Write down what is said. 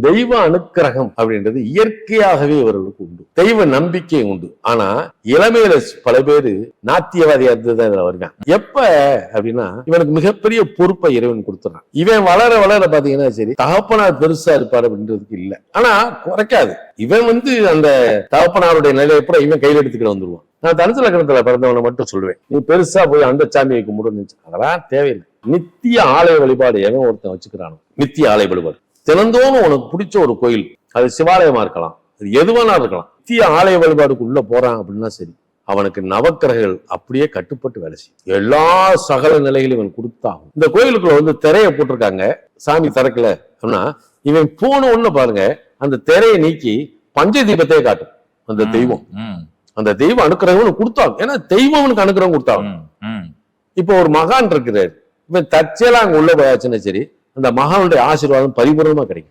தெய்வ அனுக்கிரகம் அப்படின்றது இயற்கையாகவே இவர்களுக்கு உண்டு. தெய்வ நம்பிக்கை உண்டு. ஆனா இளமையில பல பேரு நாத்தியவாதியா இருந்துதான் இதுல வருவான். எப்ப அப்படின்னா இவனுக்கு மிகப்பெரிய பொறுப்பை இறைவன் கொடுத்துறான். இவன் வளர வளர பாத்தீங்கன்னா சரி தகப்பனார் பெருசா இருப்பார் அப்படின்றதுக்கு இல்ல. ஆனா குறைக்காது. இவன் வந்து அந்த தகப்பனாருடைய நிலையை கூட இவன் கையில் எடுத்துக்கிட்டு வந்துருவான். நான் தனுசு லக்னத்துல பிறந்தவனை மட்டும் சொல்லுவேன். நீ பெருசா போய் அந்த சாமியை கும்பிடுன்னு அதெல்லாம் தேவையில்லை. நித்திய ஆலய வழிபாடு எவன் ஒருத்தன் வச்சுக்கிறானோ நித்திய ஆலய வழிபாடு தினந்தோறும் உனக்கு பிடிச்ச ஒரு கோயில். அது சிவாலயமா இருக்கலாம். அது எதுவானா இருக்கலாம். நித்திய ஆலய வழிபாடுக்கு உள்ள போறான் அப்படின்னா சரி. அவனுக்கு நவக்கிரகங்கள் அப்படியே கட்டுப்பட்டு வேலை செய்யும். எல்லா சகல நிலைகளையும் இவன் கொடுத்தாகும் இந்த கோயிலுக்குள்ள வந்து திரையை போட்டிருக்காங்க. சாமி திறக்கல அப்படின்னா இவன் போன உடனே பாருங்க. அந்த திரையை நீக்கி பஞ்ச தீபத்தையே காட்டும். அந்த தெய்வம். அந்த தெய்வம் அனுக்கிரகம் கொடுத்தாங்க. ஏன்னா தெய்வம் அவனுக்கு அனுக்கிரகம் கொடுத்தாங்க. இப்போ ஒரு மகான் இருக்கிறார். இவன் தற்செயலா அங்க உள்ள போயாச்சுன்னா சரி அந்த மகானுடைய ஆசீர்வாதம் பரிபூர்ணமாக கிடைக்கும்.